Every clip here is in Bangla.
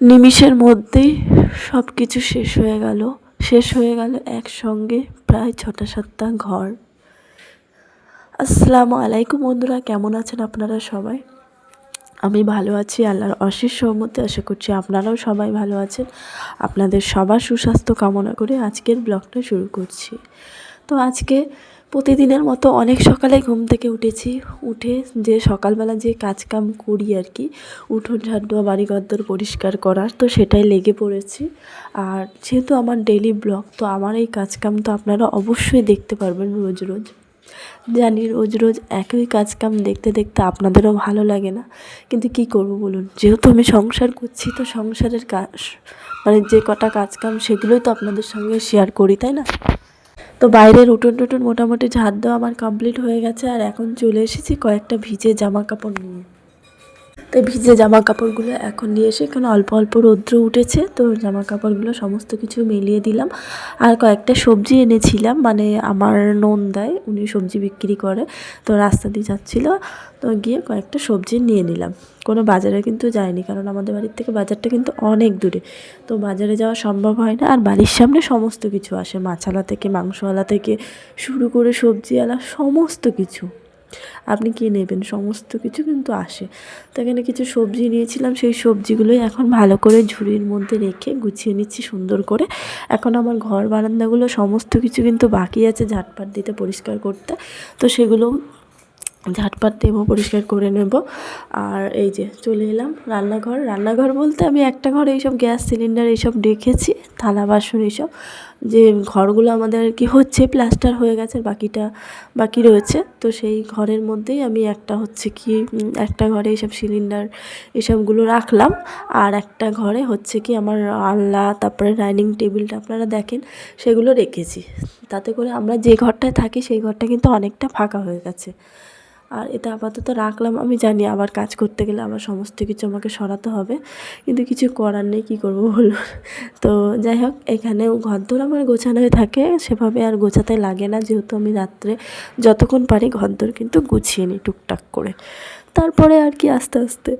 নিমিষের মধ্যেই সব কিছু শেষ হয়ে গেল। শেষ হয়ে গেল একসঙ্গে প্রায় ছটা সাতটা ঘর। আসসালামু আলাইকুম বন্ধুরা, কেমন আছেন আপনারা সবাই? আমি ভালো আছি, আল্লাহর অশেষ সহমতে আশা করছি আপনারাও সবাই ভালো আছেন। আপনাদের সবার সুস্বাস্থ্য কামনা করে আজকের ব্লগটা শুরু করছি। তো আজকে প্রতিদিনের মতো অনেক সকালে ঘুম থেকে উঠেছি। উঠে যে সকালবেলা যে কাজকাম করি আর কি, উঠোন ঝাড় দেওয়া বাড়ি ঘরদোর পরিষ্কার করার তো সেটাই লেগে পড়েছি। আর যেহেতু আমার ডেলি ব্লগ তো আমার এই কাজকাম তো আপনারা অবশ্যই দেখতে পারবেন রোজ রোজ। জানি রোজ রোজ একই কাজকাম দেখতে দেখতে আপনাদেরও ভালো লাগে না, কিন্তু কি করব বলুন? যেহেতু আমি সংসার করছি, তো সংসারের কাজ মানে যে কটা কাজকাম সেগুলোই তো আপনাদের সঙ্গে শেয়ার করি, তাই না? তো বাইরের উঠোন টুটুন মোটামুটি ঝাড় দেওয়া আমার কমপ্লিট হয়ে গেছে আর এখন চলে এসেছি কয়েকটা ভিজে জামা কাপড় নিয়ে। তো ভিজে জামা কাপড়গুলো এখন নিয়ে এসে এখানে অল্প অল্প রৌদ্র উঠেছে, তো জামা কাপড়গুলো সমস্ত কিছু মিলিয়ে দিলাম। আর কয়েকটা সবজি এনেছিলাম মানে আমার দেয় উনি সবজি বিক্রি করে, তো রাস্তা দিয়ে যাচ্ছিল, তো গিয়ে কয়েকটা সবজি নিয়ে নিলাম। কোনো বাজারে কিন্তু যায়নি, কারণ আমাদের বাড়ির থেকে বাজারটা কিন্তু অনেক দূরে। তো বাজারে যাওয়া সম্ভব হয় না, আর বাড়ির সামনে সমস্ত কিছু আসে, মাছালা থেকে, মাংসওয়ালা থেকে শুরু করে সবজিওয়ালা, সমস্ত কিছু। আপনি কী নেবেন? সমস্ত কিছু কিন্তু আসে। তো এখানে কিছু সবজি নিয়েছিলাম, সেই সবজিগুলোই এখন ভালো করে ঝুড়ির মধ্যে রেখে গুছিয়ে নিচ্ছি সুন্দর করে। এখন আমার ঘর বারান্দাগুলো, সমস্ত কিছু কিন্তু বাকি আছে ঝাটপাট দিতে, পরিষ্কার করতে। তো সেগুলো ঝাটপাট দেবো পরিষ্কার করে নেব। আর এই যে চলে এলাম রান্নাঘর। রান্নাঘর বলতে আমি একটা ঘরে এইসব গ্যাস সিলিন্ডার এইসব রেখেছি, থালা, বাসন এইসব। যে ঘরগুলো আমাদের আর কি হচ্ছে, প্লাস্টার হয়ে গেছে, বাকিটা বাকি রয়েছে। তো সেই ঘরের মধ্যেই আমি একটা হচ্ছে কি একটা ঘরে এইসব সিলিন্ডার এসবগুলো রাখলাম। আর একটা ঘরে হচ্ছে কি আমার আলনা, তারপরে ডাইনিং টেবিলটা আপনারা দেখেন, সেগুলো রেখেছি। তাতে করে আমরা যে ঘরটায় থাকি, সেই ঘরটা কিন্তু অনেকটা ফাঁকা হয়ে গেছে। আর এটা আপাতত রাখলাম। আমি জানি আবার কাজ করতে গেলে আবার সমস্ত কিছু আমাকে সরাতে হবে। কিন্তু কিছু করার নেই, কী করব বলুন? তো যাই হোক এখানেও ঘরদোর আমার গোছানো হয়ে থাকে। সেভাবে আর গোছাতে লাগে না, যেহেতু আমি রাত্রে যতক্ষণ পারি ঘর ঘরদোর কিন্তু গুছিয়ে নিই টুকটাক করে। তারপরে আর কি আস্তে আস্তে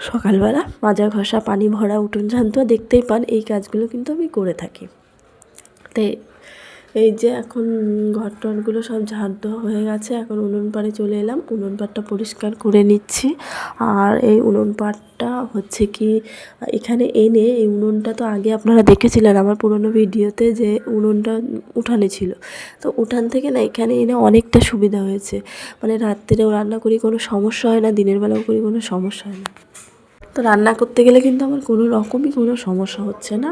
সকালবেলা মাজা ঘষা, পানি ভরা, উঠোন ঝান্ত দেখতেই পান, এই কাজগুলো কিন্তু আমি করে থাকি। তাই এই যে এখন ঘর টরগুলো সব ঝাড় দেওয়া হয়ে গেছে, এখন উনুন পাড়ে চলে এলাম। উনুন পাড়টা পরিষ্কার করে নিচ্ছি। আর এই উনুন পাড়টা হচ্ছে কি, এখানে এনে এই উনুনটা তো আগে আপনারা দেখেছিলেন আমার পুরনো ভিডিওতে যে উনুনটা উঠানে ছিল। তো উঠান থেকে না এখানে এনে অনেকটা সুবিধা হয়েছে। মানে রাত্রেও রান্না করি কোনো সমস্যা হয় না, দিনের বেলাও করি কোনো সমস্যা হয় না। তো রান্না করতে গেলে কিন্তু আমার কোনো রকমই কোনো সমস্যা হচ্ছে না।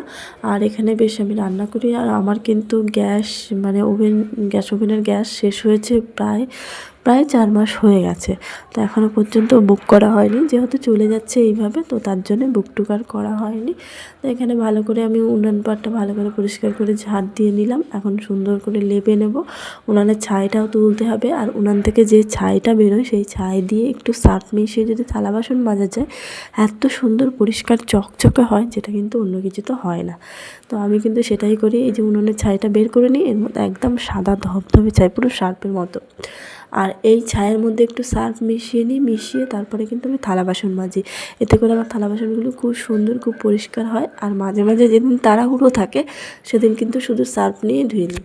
আর এখানে বেশ আমি রান্না করি, আর আমার কিন্তু গ্যাস মানে ওভেন, গ্যাস ওভেনের গ্যাস শেষ হয়েছে প্রায় প্রায় চার মাস হয়ে গেছে। তো এখনও পর্যন্ত বুক করা হয়নি। যেহেতু চলে যাচ্ছে এইভাবে, তো তার জন্য বুক টুক আর করা হয়নি। তো এখানে ভালো করে আমি উনান পাটটা ভালো করে পরিষ্কার করে ঝাড় দিয়ে নিলাম। এখন সুন্দর করে লেপে নেব। উনানের ছাইটাও তুলতে হবে। আর উনান থেকে যে ছাইটা বেরোয়, সেই ছাই দিয়ে একটু সার্ফ মিশিয়ে যদি থালা বাসন মাজা যায়, এত সুন্দর পরিষ্কার চকচকে হয়, যেটা কিন্তু অন্য কিছু তো হয় না। তো আমি কিন্তু সেটাই করি। এই যে উনুনের ছাইটা বের করে নিই, এর মধ্যে একদম সাদা ধবধবে ছাই, পুরো সার্পের মতো। আর এই ছায়ের মধ্যে একটু সার্ফ মিশিয়ে নিই, মিশিয়ে তারপরে কিন্তু আমি থালা বাসন মাজি। এতে করে আমার থালা বাসনগুলো খুব সুন্দর, খুব পরিষ্কার হয়। আর মাঝে মাঝে যেদিন তাড়াহুড়ো থাকে, সেদিন কিন্তু শুধু সার্ফ নিয়ে ধুয়ে নিই।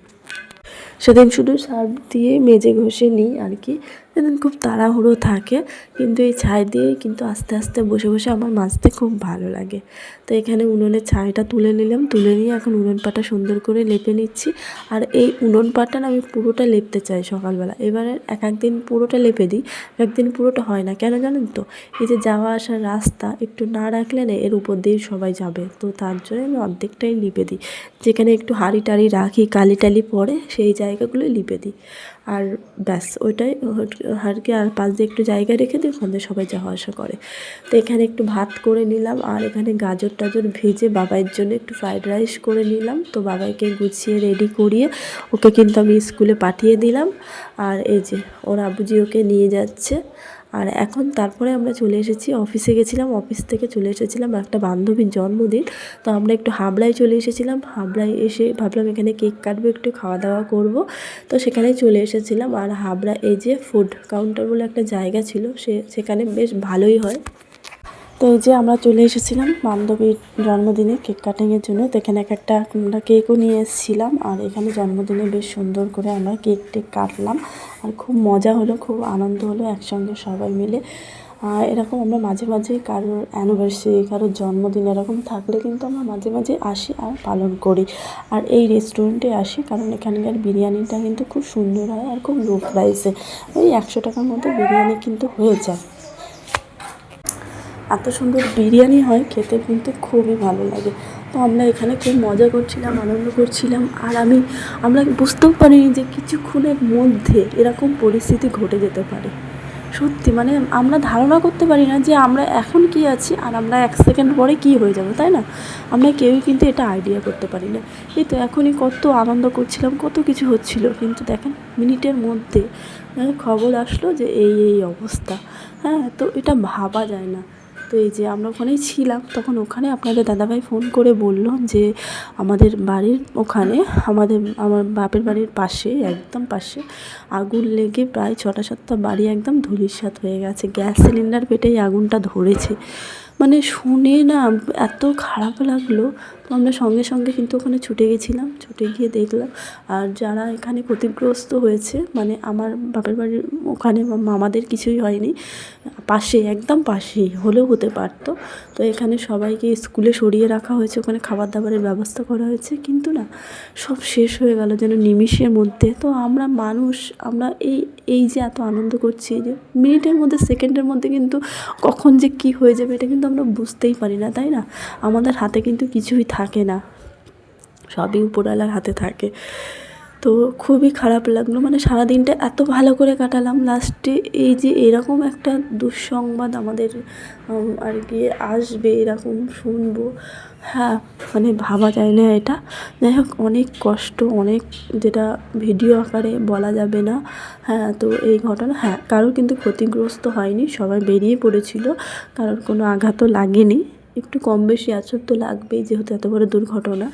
সেদিন শুধু সার্ফ দিয়ে মেজে ঘষে নিই আর কি। সেদিন খুব তাড়াহুড়ো থাকে, কিন্তু এই ছাই দিয়েই কিন্তু আস্তে আস্তে বসে বসে আমার মাজতে খুব ভালো লাগে। তো এখানে উনুনের ছাইটা তুলে নিলাম, তুলে নিয়ে এখন উনুন পাটা সুন্দর করে লেপে নিচ্ছি। আর এই উনুন পাটা আমি পুরোটা লেপতে চাই সকালবেলা। এবারে এক একদিন পুরোটা লেপে দিই একদিন পুরোটা হয় না। কেন জানেন তো? এই যে যাওয়া আসার রাস্তা একটু না রাখলে না এর উপর দিয়েই সবাই যাবে। তো তার জন্য আমি অর্ধেকটাই লিপে দিই। যেখানে একটু হাঁড়ি টাড়ি রাখি, কালি টালি পরে সেই জায়গাগুলোই লিপে দিই। আর ব্যাস, ওইটাই আর কি আর পাশ দিয়ে একটু জায়গা রেখে দিই ওখান দিয়ে সবাই যাওয়া আসা করে। তো এখানে একটু ভাত করে নিলাম আর এখানে গাজর টাজর ভেজে বাবাইয়ের জন্য একটু ফ্রাইড রাইস করে নিলাম। তো বাবাইকে গুছিয়ে রেডি করিয়ে ওকে কিন্তু আমি স্কুলে পাঠিয়ে দিলাম। আর এই যে ওর আবুজি ওকে নিয়ে যাচ্ছে। আর এখন তারপরে আমরা চলে এসেছি অফিসে গেছিলাম অফিস থেকে চলে এসেছিলাম একটা বান্ধবীর জন্মদিন। তো আমরা একটু হাবড়ায় চলে এসেছিলাম, হাবড়ায় এসে ভাবলাম এখানে কেক কাটবো, একটু খাওয়া দাওয়া করব। তো সেখানে চলে এসেছিলাম আর হাবড়া এই যে ফুড কাউন্টার বলে একটা জায়গা ছিল, সে, সেখানে বেশ ভালোই হয়। তো এই যে আমরা চলে এসেছিলাম বান্ধবীর জন্মদিনে কেক কাটিংয়ের জন্য। তো এখানে এক একটা আমরা কেকও নিয়ে এসেছিলাম আর এখানে জন্মদিনে বেশ সুন্দর করে আমরা কেক টেক কাটলাম। আর খুব মজা হলো, খুব আনন্দ হলো একসঙ্গে সবাই মিলে। এরকম আমরা মাঝে মাঝেই কারোর অ্যানিভার্সারি কারোর জন্মদিন এরকম থাকলে কিন্তু আমরা মাঝে মাঝে আসি আর পালন করি। আর এই রেস্টুরেন্টে আসি কারণ এখানকার বিরিয়ানিটা কিন্তু খুব সুন্দর হয় আর খুব লো প্রাইসে ওই একশো টাকার মধ্যে বিরিয়ানি কিন্তু হয়ে যায়। এত সুন্দর বিরিয়ানি হয়, খেতে কিন্তু খুবই ভালো লাগে। তো আমরা এখানে খুব মজা করছিলাম, আনন্দ করছিলাম, আর আমি, আমরা বুঝতেও পারিনি যে কিছুক্ষণের মধ্যে এরকম পরিস্থিতি ঘটে যেতে পারে। সত্যি মানে আমরা ধারণা করতে পারি না যে আমরা এখন কি আছি আর আমরা এক সেকেন্ড পরে কী হয়ে যাব, তাই না? আমরা কেউই কিন্তু এটা আইডিয়া করতে পারি না। এই তো এখনই কত আনন্দ করছিলাম, কত কিছু হচ্ছিল, কিন্তু দেখেন মিনিটের মধ্যে খবর আসলো যে এই এই অবস্থা। হ্যাঁ তো এটা ভাবা যায় না। তো এই যে আমরা ওখানেই ছিলাম, তখন ওখানে আপনাদের দাদাভাই ফোন করে বলল যে আমাদের বাড়ির ওখানে, আমাদের, আমার বাপের বাড়ির পাশে, একদম পাশে, আগুন লেগে প্রায় ছটা সাতটা বাড়ি একদম ধূলিসাৎ হয়ে গেছে, গ্যাস সিলিন্ডার পেটেই আগুনটা ধরেছে। মানে শুনে না এত খারাপ লাগল। তো আমরা সঙ্গে সঙ্গে কিন্তু ওখানে ছুটে গেছিলাম, ছুটে গিয়ে দেখলাম। আর যারা এখানে ক্ষতিগ্রস্ত হয়েছে মানে আমার বাপের বাড়ির ওখানে মামাদের কিছুই হয়নি। পাশে, একদম পাশেই হলেও হতে পারতো। তো এখানে সবাইকে স্কুলে সরিয়ে রাখা হয়েছে, ওখানে খাবার দাবারের ব্যবস্থা করা হয়েছে। কিন্তু না, সব শেষ হয়ে গেল যেন নিমিষের মধ্যে। তো আমরা মানুষ, আমরা এই এই যে এত আনন্দ করছি যে, মিনিটের মধ্যে, সেকেন্ডের মধ্যে কিন্তু কখন যে কী হয়ে যাবে, এটা কিন্তু আমরা বুঝতেই পারি না, তাই না? আমাদের হাতে কিন্তু কিছুই থাকে না। সবই উপরওয়ালার হাতে থাকে। তো খুবই খারাপ লাগল। মানে সারাদিনটা এত ভালো করে কাটালাম। লাস্টে এই যে এরকম একটা দুঃসংবাদ আমাদের আর কি আসবে এরকম শুনব। হ্যাঁ মানে ভাবা যায় না এটা। যাই হোক, অনেক কষ্ট, অনেক যেটা ভিডিও আকারে বলা যাবে না। হ্যাঁ তো এই ঘটনা হ্যাঁ কারোর কিন্তু ক্ষতিগ্রস্ত হয়নি, সবাই বেরিয়ে পড়েছিল। কারোর কোনো আঘাতও লাগেনি। একটু কম বেশি আছর তো লাগবেই, যেহেতু এত বড় দুর্ঘটনা।